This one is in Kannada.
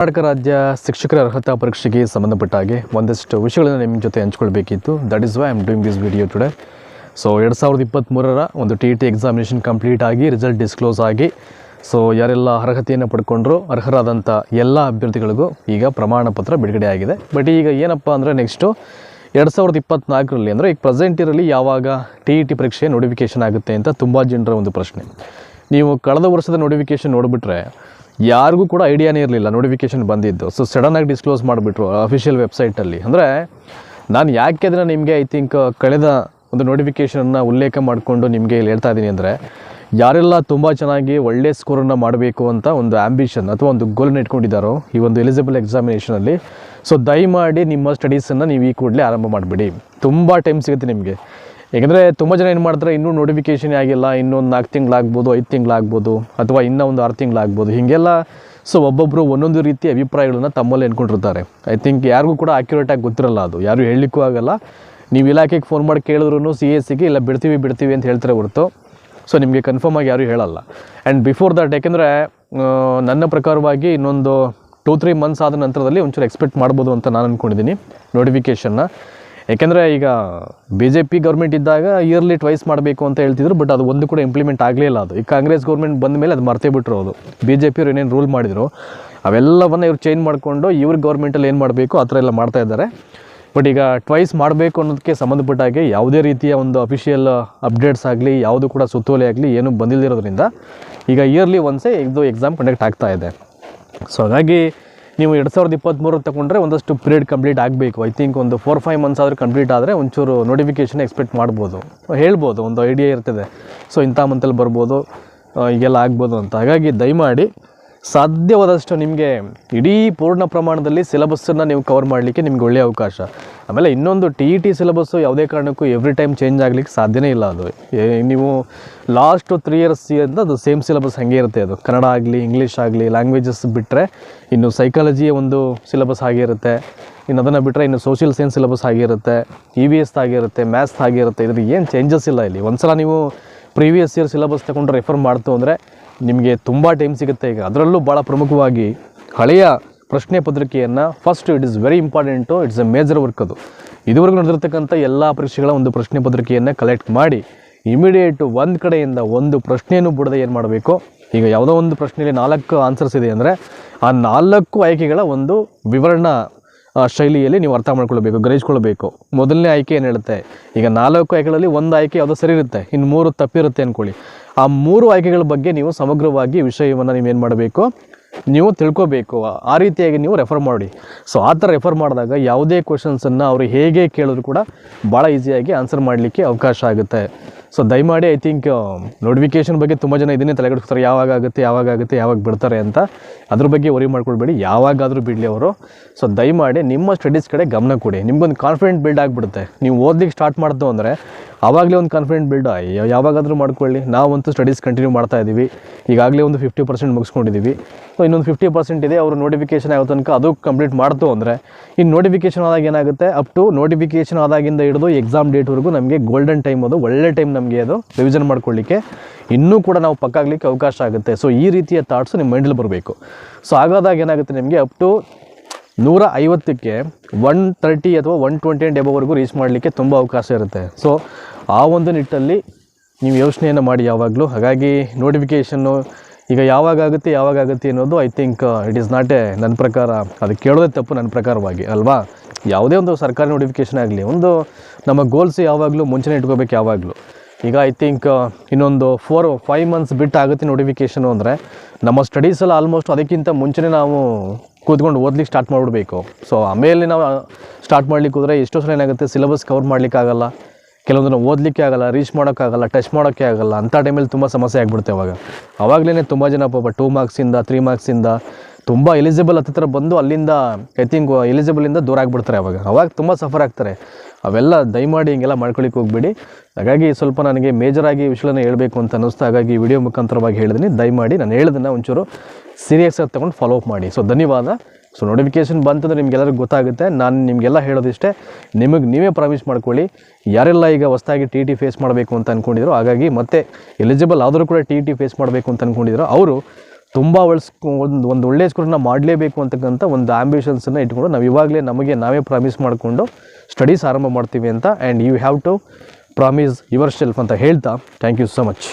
ಕರ್ನಾಟಕ ರಾಜ್ಯ ಶಿಕ್ಷಕರ ಅರ್ಹತಾ ಪರೀಕ್ಷೆಗೆ ಸಂಬಂಧಪಟ್ಟ ಹಾಗೆ ಒಂದಷ್ಟು ವಿಷಯಗಳನ್ನು ನಿಮ್ಮ ಜೊತೆ ಹಂಚ್ಕೊಳ್ಬೇಕಿತ್ತು. That is why am doing this video today so ಎರಡು ಸಾವಿರದ ಇಪ್ಪತ್ತ್ಮೂರರ ಒಂದು T E T examination complete ಆಗಿ ರಿಸಲ್ಟ್ ಡಿಸ್ಕ್ಲೋಸ್ ಆಗಿ ಸೊ ಯಾರೆಲ್ಲ ಅರ್ಹತೆಯನ್ನು ಪಡ್ಕೊಂಡ್ರು ಅರ್ಹರಾದಂಥ ಎಲ್ಲ ಅಭ್ಯರ್ಥಿಗಳಿಗೂ ಈಗ ಪ್ರಮಾಣ ಪತ್ರ ಬಿಡುಗಡೆ ಆಗಿದೆ. ಬಟ್ ಈಗ ಏನಪ್ಪ ಅಂದರೆ ನೆಕ್ಸ್ಟು ಎರಡು ಸಾವಿರದ ಇಪ್ಪತ್ತ್ನಾಲ್ಕರಲ್ಲಿ ಅಂದರೆ ಈಗ ಪ್ರೆಸೆಂಟ್ ಇರಲಿ, ಯಾವಾಗ ಟಿ ಇ ಟಿ ಪರೀಕ್ಷೆ ನೋಟಿಫಿಕೇಶನ್ ಆಗುತ್ತೆ ಅಂತ ತುಂಬ ಜನರ ಒಂದು ಪ್ರಶ್ನೆ. ನೀವು ಕಳೆದ ವರ್ಷದ ನೋಟಿಫಿಕೇಶನ್ ನೋಡಿಬಿಟ್ರೆ ಯಾರಿಗೂ ಕೂಡ ಐಡಿಯಾನೇ ಇರಲಿಲ್ಲ ನೋಟಿಫಿಕೇಶನ್ ಬಂದಿದ್ದು. ಸೊ ಸಡನ್ನಾಗಿ ಡಿಸ್ಕ್ಲೋಸ್ ಮಾಡಿಬಿಟ್ರು ಅಫಿಷಿಯಲ್ ವೆಬ್ಸೈಟಲ್ಲಿ ಅಂದರೆ ನಾನು ಯಾಕೆ ಅದನ್ನು ನಿಮಗೆ ಐ ಥಿಂಕ್ ಕಳೆದ ಒಂದು ನೋಟಿಫಿಕೇಷನನ್ನು ಉಲ್ಲೇಖ ಮಾಡಿಕೊಂಡು ನಿಮಗೆ ಇಲ್ಲಿ ಹೇಳ್ತಾ ಇದ್ದೀನಿ ಅಂದರೆ, ಯಾರೆಲ್ಲ ತುಂಬ ಚೆನ್ನಾಗಿ ಒಳ್ಳೆ ಸ್ಕೋರನ್ನು ಮಾಡಬೇಕು ಅಂತ ಒಂದು ಆ್ಯಂಬಿಷನ್ ಅಥವಾ ಒಂದು ಗೋಲನ್ನು ಇಟ್ಕೊಂಡಿದ್ದಾರೋ ಈ ಒಂದು ಎಲಿಜಿಬಲ್ ಎಕ್ಸಾಮಿನೇಷನಲ್ಲಿ ಸೊ ದಯಮಾಡಿ ನಿಮ್ಮ ಸ್ಟಡೀಸನ್ನು ನೀವು ಈ ಕೂಡಲೇ ಆರಂಭ ಮಾಡಿಬಿಡಿ. ತುಂಬ ಟೈಮ್ ಸಿಗುತ್ತೆ ನಿಮಗೆ. ಯಾಕೆಂದರೆ ತುಂಬ ಜನ ಏನು ಮಾಡ್ತಾರೆ, ಇನ್ನೂ ನೋಟಿಫಿಕೇಷನ್ ಆಗಿಲ್ಲ, ಇನ್ನೊಂದು ನಾಲ್ಕು ತಿಂಗಳಾಗ್ಬೋದು, ಐದು ತಿಂಗಳಾಗ್ಬೋದು, ಅಥವಾ ಇನ್ನೂ ಒಂದು ಆರು ತಿಂಗಳಾಗ್ಬೋದು, ಹೀಗೆಲ್ಲ ಸೊ ಒಬ್ಬೊಬ್ಬರು ಒಂದೊಂದು ರೀತಿ ಅಭಿಪ್ರಾಯಗಳನ್ನು ತಮ್ಮಲ್ಲಿ ಅಂದ್ಕೊಂಡಿರ್ತಾರೆ ಐ ಥಿಂಕ್ ಯಾರಿಗೂ ಕೂಡ ಆಕ್ಯುರೇಟಾಗಿ ಗೊತ್ತಿರಲ್ಲ ಅದು. ಯಾರು ಹೇಳಲಿಕ್ಕೂ ಆಗಲ್ಲ. ನೀವು ಇಲಾಖೆಗೆ ಫೋನ್ ಮಾಡಿ ಕೇಳಿದ್ರು ಸಿ ಎಸ್ ಸಿಗೆ ಇಲ್ಲ ಬಿಡ್ತೀವಿ ಬಿಡ್ತೀವಿ ಅಂತ ಹೇಳ್ತಾರೆ ಹೊರತು. ಸೊ ನಿಮಗೆ ಕನ್ಫರ್ಮ್ ಆಗಿ ಯಾರೂ ಹೇಳಲ್ಲ. ಆ್ಯಂಡ್ ಬಿಫೋರ್ ದಟ್ ಯಾಕೆಂದರೆ ನನ್ನ ಪ್ರಕಾರವಾಗಿ ಇನ್ನೊಂದು ಟೂ ತ್ರೀ ಮಂತ್ಸ್ ಆದ ನಂತರದಲ್ಲಿ ಒಂಚೂರು ಎಕ್ಸ್ಪೆಕ್ಟ್ ಮಾಡ್ಬೋದು ಅಂತ ನಾನು ಅಂದ್ಕೊಂಡಿದ್ದೀನಿ ನೋಟಿಫಿಕೇಷನ್ನ ಯಾಕೆಂದರೆ ಈಗ ಬಿ ಜೆ ಪಿ ಗೌರ್ಮೆಂಟ್ ಇದ್ದಾಗ ಇಯರ್ಲಿ ಟ್ವೈಸ್ ಮಾಡಬೇಕು ಅಂತ ಹೇಳ್ತಿದ್ರು ಬಟ್ ಅದು ಒಂದು ಕೂಡ ಇಂಪ್ಲಿಮೆಂಟ್ ಆಗಲಿಲ್ಲ ಅದು. ಈ ಕಾಂಗ್ರೆಸ್ ಗೌರ್ಮೆಂಟ್ ಬಂದ ಮೇಲೆ ಅದು ಮರ್ತೇ ಬಿಟ್ಟರು ಅದು. ಬಿ ಜೆ ಪಿಯವ್ರು ಏನೇನು ರೂಲ್ ಮಾಡಿದ್ರು. ಅವೆಲ್ಲವನ್ನು ಇವ್ರು ಚೇಂಜ್ ಮಾಡಿಕೊಂಡು ಇವ್ರ ಗೌರ್ಮೆಂಟಲ್ಲಿ ಏನು ಮಾಡಬೇಕು, ಆ ಥರ ಎಲ್ಲ ಮಾಡ್ತಾ ಇದ್ದಾರೆ. ಬಟ್ ಈಗ ಟ್ವೈಸ್ ಮಾಡಬೇಕು ಅನ್ನೋದಕ್ಕೆ ಸಂಬಂಧಪಟ್ಟ ಹಾಗೆ ಯಾವುದೇ ರೀತಿಯ ಒಂದು ಅಫಿಷಿಯಲ್ ಅಪ್ಡೇಟ್ಸ್ ಆಗಲಿ, ಯಾವುದು ಕೂಡ ಸುತ್ತೋಲೆ ಆಗಲಿ ಏನೂ ಬಂದಿಲ್ಲದಿರೋದ್ರಿಂದ ಈಗ ಇಯರ್ಲಿ ಒನ್ಸೇ ಇದು ಎಕ್ಸಾಮ್ ಕಂಡಕ್ಟ್ ಆಗ್ತಾ ಇದೆ. ಸೊ ಹಾಗಾಗಿ ನೀವು ಎರಡು ಸಾವಿರದ ಇಪ್ಪತ್ತ್ಮೂರು ತಗೊಂಡ್ರೆ ಒಂದಷ್ಟು ಪೀರಿಯಡ್ ಕಂಪ್ಲೀಟ್ ಆಗಬೇಕು. ಐ ಥಿಂಕ್ ಒಂದು ಫೋರ್ ಫೈವ್ ಮಂತ್ಸ್ ಆದರೂ ಕಂಪ್ಲೀಟ್ ಆದರೆ ಒಂಚೂರು ನೋಟಿಫಿಕೇಷನ್ ಎಕ್ಸ್ಪೆಕ್ಟ್ ಮಾಡ್ಬೋದು. ಹೇಳ್ಬೋದು, ಒಂದು ಐಡಿಯಾ ಇರ್ತದೆ. ಸೊ ಇಂಥ ಮಂತಲ್ಲಿ ಬರ್ಬೋದು ಈಗೆಲ್ಲ ಆಗ್ಬೋದು ಅಂತ. ಹಾಗಾಗಿ ದಯಮಾಡಿ ಸಾಧ್ಯವಾದಷ್ಟು ನಿಮಗೆ ಇಡೀ ಪೂರ್ಣ ಪ್ರಮಾಣದಲ್ಲಿ ಸಿಲೆಬಸ್ಸನ್ನು ನೀವು ಕವರ್ ಮಾಡಲಿಕ್ಕೆ ನಿಮ್ಗೆ ಒಳ್ಳೆಯ ಅವಕಾಶ. ಆಮೇಲೆ ಇನ್ನೊಂದು ಟಿ ಇ ಟಿ ಸಿಲೆಬಸ್ಸು ಯಾವುದೇ ಕಾರಣಕ್ಕೂ ಎವ್ರಿ ಟೈಮ್ ಚೇಂಜ್ ಆಗಲಿಕ್ಕೆ ಸಾಧ್ಯನೇ ಇಲ್ಲ ಅದು. ನೀವು ಲಾಸ್ಟು ತ್ರೀ ಇಯರ್ಸ್ ಅಂತ ಅದು ಸೇಮ್ ಸಿಲೆಬಸ್ ಹಾಗೆ ಇರುತ್ತೆ ಅದು. ಕನ್ನಡ ಆಗಲಿ ಇಂಗ್ಲೀಷ್ ಆಗಲಿ ಲ್ಯಾಂಗ್ವೇಜಸ್ ಬಿಟ್ಟರೆ ಇನ್ನು ಸೈಕಾಲಜಿಯ ಒಂದು ಸಿಲೆಬಸ್ ಆಗಿರುತ್ತೆ ಇರುತ್ತೆ. ಇನ್ನು ಅದನ್ನು ಬಿಟ್ಟರೆ ಇನ್ನು ಸೋಷಿಯಲ್ ಸೈನ್ಸ್ ಸಿಲೆಬಸ್ ಆಗಿರುತ್ತೆ ಇ ವಿ ಎಸ್ ಆಗಿರುತ್ತೆ ಮ್ಯಾಥ್ಸ್ ಆಗಿರುತ್ತೆ. ಇದ್ರಿಗೆ ಏನು ಚೇಂಜಸ್ ಇಲ್ಲ ಇಲ್ಲಿ. ಒಂದು ಸಲ ನೀವು ಪ್ರೀವಿಯಸ್ ಇಯರ್ ಸಿಲೆಬಸ್ ತಗೊಂಡು ರೆಫರ್ ಮಾಡ್ತು ಅಂದರೆ ನಿಮಗೆ ತುಂಬ ಟೈಮ್ ಸಿಗುತ್ತೆ. ಈಗ ಅದರಲ್ಲೂ ಭಾಳ ಪ್ರಮುಖವಾಗಿ ಹಳೆಯ ಪ್ರಶ್ನೆ ಪತ್ರಿಕೆಯನ್ನು first it is very important it's a major work ಅದು. ಇದುವರೆಗೂ ನಡೆದಿರ್ತಕ್ಕಂಥ ಎಲ್ಲ ಪರೀಕ್ಷೆಗಳ ಒಂದು ಪ್ರಶ್ನೆ ಪತ್ರಿಕೆಯನ್ನು ಕಲೆಕ್ಟ್ ಮಾಡಿ ಇಮಿಡಿಯೇಟ್ ಒಂದು ಕಡೆಯಿಂದ ಒಂದು ಪ್ರಶ್ನೆಯನ್ನು ಬಿಡದೆ ಏನು ಮಾಡಬೇಕು? ಈಗ ಯಾವುದೋ ಒಂದು ಪ್ರಶ್ನೆಯಲ್ಲಿ ನಾಲ್ಕು ಆನ್ಸರ್ಸ್ ಇದೆ ಅಂದರೆ ಆ ನಾಲ್ಕು ಆಯ್ಕೆಗಳ ಒಂದು ವಿವರಣ ಶೈಲಿಯಲ್ಲಿ ನೀವು ಅರ್ಥ ಮಾಡ್ಕೊಳ್ಬೇಕು, ಗ್ರಹಿಸ್ಕೊಳ್ಬೇಕು. ಮೊದಲನೇ ಆಯ್ಕೆ ಏನು ಹೇಳುತ್ತೆ? ಈಗ ನಾಲ್ಕು ಆಯ್ಕೆಗಳಲ್ಲಿ ಒಂದು ಆಯ್ಕೆ ಯಾವುದೋ ಸರಿ ಇರುತ್ತೆ. ಇನ್ನು ಮೂರು ತಪ್ಪಿರುತ್ತೆ ಅಂದ್ಕೊಳ್ಳಿ ಆ ಮೂರು ಆಯ್ಕೆಗಳ ಬಗ್ಗೆ ನೀವು ಸಮಗ್ರವಾಗಿ ವಿಷಯವನ್ನು ನೀವೇನು ಮಾಡಬೇಕು? ನೀವು ತಿಳ್ಕೊಬೇಕು. ಆ ರೀತಿಯಾಗಿ ನೀವು ರೆಫರ್ ಮಾಡಿ. ಸೊ ಆ ಥರ ರೆಫರ್ ಮಾಡಿದಾಗ ಯಾವುದೇ ಕ್ವಶನ್ಸನ್ನು ಅವರು ಹೇಗೆ ಕೇಳಿದ್ರು ಕೂಡ ಭಾಳ ಈಸಿಯಾಗಿ ಆನ್ಸರ್ ಮಾಡಲಿಕ್ಕೆ ಅವಕಾಶ ಆಗುತ್ತೆ. ಸೊ ದಯಮಾಡಿ ಐ ಥಿಂಕ್ ನೋಟಿಫಿಕೇಶನ್ ಬಗ್ಗೆ ತುಂಬ ಜನ ಇದನ್ನೇ ತಲೆಗೆಡಿಸ್ತಾರೆ ಯಾವಾಗ ಆಗುತ್ತೆ ಯಾವಾಗ ಆಗುತ್ತೆ, ಯಾವಾಗ ಬಿಡ್ತಾರೆ ಅಂತ ಅದ್ರ ಬಗ್ಗೆ ವರಿ ಮಾಡ್ಕೊಳ್ಬೇಡಿ. ಯಾವಾಗಾದರೂ ಬಿಡಲಿ ಅವರು. ಸೊ ದಯಮಾಡಿ ನಿಮ್ಮ ಸ್ಟಡೀಸ್ ಕಡೆ ಗಮನ ಕೊಡಿ. ನಿಮ್ಗೊಂದು ಕಾನ್ಫಿಡೆಂಟ್ ಬಿಲ್ಡ್ ಆಗಿಬಿಡುತ್ತೆ. ನೀವು ಓದ್ಲಿಕ್ಕೆ ಸ್ಟಾರ್ಟ್ ಮಾಡಿದ್ದು ಅಂದರೆ ಆವಾಗಲೇ ಒಂದು ಕಾನ್ಫಿಡೆಂಟ್ ಬಿಲ್ಡ್ ಯಾವಾಗಾದರೂ ಮಾಡ್ಕೊಳ್ಳಿ. ನಾವಂತೂ ಸ್ಟಡೀಸ್ ಕಂಟಿನ್ಯೂ ಮಾಡ್ತಾ ಇದ್ದೀವಿ ಈಗಾಗಲೇ ಒಂದು ಫಿಫ್ಟಿ ಪರ್ಸೆಂಟ್ ಮುಗಿಸ್ಕೊಂಡಿದ್ದೀವಿ ಸೊ ಇನ್ನೊಂದು ಫಿಫ್ಟಿ ಪರ್ಸೆಂಟ್ ಇದೆ. ಅವರು ನೋಟಿಫಿಕೇಷನ್ ಆಗೋ ತನಕ ಅದು ಕಂಪ್ಲೀಟ್ ಮಾಡ್ತು ಅಂದರೆ ಇನ್ನು ನೋಟಿಫಿಕೇಷನ್ ಆದಾಗ ಏನಾಗುತ್ತೆ? ಅಪ್ ಟು ನೋಟಿಫಿಕೇಷನ್ ಆದಾಗಿಂದ ಹಿಡಿದು ಎಕ್ಸಾಮ್ ಡೇಟ್ವರೆಗೂ ನಮಗೆ ಗೋಲ್ಡನ್ ಟೈಮ್ ಅದು, ಒಳ್ಳೆ ಟೈಮ್ ನಮಗೆ ಅದು ರಿವಿಷನ್ ಮಾಡ್ಕೊಳ್ಳಿಕ್ಕೆ. ಇನ್ನೂ ಕೂಡ ನಾವು ಪಕ್ಕಾಗಲಿಕ್ಕೆ ಅವಕಾಶ ಆಗುತ್ತೆ. ಸೊ ಈ ರೀತಿಯ ಥಾಟ್ಸು ನಿಮ್ಮ ಮೈಂಡಲ್ಲಿ ಬರಬೇಕು. ಸೊ ಹಾಗಾದಾಗ ಏನಾಗುತ್ತೆ ನಿಮಗೆ? ಅಪ್ ಟು ನೂರ ಐವತ್ತಕ್ಕೆ ಒನ್ ತರ್ಟಿ ಅಥವಾ ಒನ್ ಟ್ವೆಂಟಿ ಆ್ಯಂಡ್ ಎಬೋವರೆಗೂ ರೀಚ್ ಮಾಡಲಿಕ್ಕೆ ತುಂಬ ಅವಕಾಶ ಇರುತ್ತೆ. ಸೊ ಆ ಒಂದು ನಿಟ್ಟಲ್ಲಿ ನೀವು ಯೋಚನೆಯನ್ನು ಮಾಡಿ ಯಾವಾಗಲೂ. ಹಾಗಾಗಿ ನೋಟಿಫಿಕೇಷನ್ನು ಈಗ ಯಾವಾಗ ಆಗುತ್ತೆ ಯಾವಾಗ ಆಗುತ್ತೆ ಅನ್ನೋದು I think it is not a ನನ್ನ ಪ್ರಕಾರ, ಅದು ಕೇಳೋದೇ ತಪ್ಪು ನನ್ನ ಪ್ರಕಾರವಾಗಿ, ಅಲ್ವಾ? ಯಾವುದೇ ಒಂದು ಸರ್ಕಾರಿ ನೋಟಿಫಿಕೇಷನ್ ಆಗಲಿ, ಒಂದು ನಮ್ಮ ಗೋಲ್ಸ್ ಯಾವಾಗಲೂ ಮುಂಚೆನೇ ಇಟ್ಕೋಬೇಕು ಯಾವಾಗಲೂ. ಈಗ ಐ ಥಿಂಕ್ ಇನ್ನೊಂದು ಫೋರ್ ಫೈವ್ ಮಂತ್ಸ್ ಬಿಟ್ಟು ಆಗುತ್ತೆ ನೋಟಿಫಿಕೇಷನು ಅಂದರೆ, ನಮ್ಮ ಸ್ಟಡೀಸಲ್ಲಿ ಆಲ್ಮೋಸ್ಟ್ ಅದಕ್ಕಿಂತ ಮುಂಚೆನೇ ನಾವು ಕೂತ್ಕೊಂಡು ಓದ್ಲಿಕ್ಕೆ ಸ್ಟಾರ್ಟ್ ಮಾಡಿಬಿಡ್ಬೇಕು. ಸೊ ಆಮೇಲೆ ನಾವು ಸ್ಟಾರ್ಟ್ ಮಾಡ್ಲಿಕ್ಕೆ ಹೋದರೆ ಎಷ್ಟೋ ಸಲ ಏನಾಗುತ್ತೆ ಸಿಲೆಬಸ್ ಕವರ್ ಮಾಡ್ಲಿಕ್ಕೆ ಆಗಲ್ಲ. ಕೆಲವೊಂದನ್ನು ಓದಲಿಕ್ಕೆ ಆಗಲ್ಲ ರೀಚ್ ಮಾಡೋಕ್ಕಾಗಲ್ಲ ಟಚ್ ಮಾಡೋಕ್ಕೆ ಆಗಲ್ಲ, ಅಂಥ ಟೈಮಲ್ಲಿ ತುಂಬ ಸಮಸ್ಯೆ ಆಗಿಬಿಡುತ್ತೆ ಅವಾಗ. ಅವಾಗಲೇ ತುಂಬ ಜನ ಪಾಪ ಟೂ ಮಾರ್ಕ್ಸಿಂದ ತ್ರೀ ಮಾರ್ಕ್ಸಿಂದ ತುಂಬ ಎಲಿಜಿಬಲ್ ಹತ್ತಿರ ಬಂದು ಅಲ್ಲಿಂದ ಐ ಥಿಂಕ್ ಎಲಿಜಿಬಲಿಂದ ದೂರ ಆಗಿಬಿಡ್ತಾರೆ ಅವಾಗ. ಅವಾಗ ತುಂಬ ಸಫರ್ ಆಗ್ತಾರೆ. ಅವೆಲ್ಲ ದಯಮಾಡಿ ಹಿಂಗೆಲ್ಲ ಮಾಡ್ಕೊಳಿಕ್ಕೆ ಹೋಗ್ಬೇಡಿ. ಹಾಗಾಗಿ ಸ್ವಲ್ಪ ನನಗೆ ಮೇಜರಾಗಿ ವಿಷಯನ ಹೇಳಬೇಕು ಅಂತ ಅನ್ನಿಸ್ತು, ಹಾಗಾಗಿ ವಿಡಿಯೋ ಮುಖಾಂತರವಾಗಿ ಹೇಳಿದ್ದೀನಿ ದಯಮಾಡಿ ನಾನು ಹೇಳ್ದನ್ನ ಒಂಚೂರು ಸೀರಿಯಸ್ ಆಗಿ ತೊಗೊಂಡು ಫಾಲೋ ಅಪ್ ಮಾಡಿ. ಸೊ ಧನ್ಯವಾದ. ಸೊ ನೋಟಿಫಿಕೇಷನ್ ಬಂತಂದ್ರೆ ನಿಮಗೆಲ್ಲರಿಗೂ ಗೊತ್ತಾಗುತ್ತೆ. ನಾನು ನಿಮಗೆಲ್ಲ ಹೇಳೋದಿಷ್ಟೇ, ನಿಮಗೆ ನೀವೇ ಪ್ರಾಮಿಸ್ ಮಾಡ್ಕೊಳ್ಳಿ. ಯಾರೆಲ್ಲ ಈಗ ಹೊಸದಾಗಿ ಟಿ ಟಿ ಫೇಸ್ ಮಾಡಬೇಕು ಅಂತ ಅಂದ್ಕೊಂಡಿದ್ರು ಹಾಗಾಗಿ ಮತ್ತೆ ಎಲಿಜಿಬಲ್ ಆದರೂ ಕೂಡ ಟಿ ಟಿ ಫೇಸ್ ಮಾಡಬೇಕು ಅಂತ ಅಂದ್ಕೊಂಡಿದ್ರು ಅವರು ತುಂಬ ಒಳ್ಸ್ಕೊ ಒಂದು ಒಂದು ಒಳ್ಳೆಯ ಸ್ಕೋರ್ನ ಮಾಡಲೇಬೇಕು ಅಂತಕ್ಕಂಥ ಒಂದು ಆ್ಯಂಬಿಷನ್ಸನ್ನು ಇಟ್ಕೊಂಡು ನಾವು ಇವಾಗಲೇ ನಮಗೆ ನಾವೇ ಪ್ರಾಮಿಸ್ ಮಾಡಿಕೊಂಡು ಸ್ಟಡೀಸ್ ಆರಂಭ ಮಾಡ್ತೀವಿ ಅಂತ. And you have to promise yourself ಅಂತ ಹೇಳ್ತಾ. Thank you so much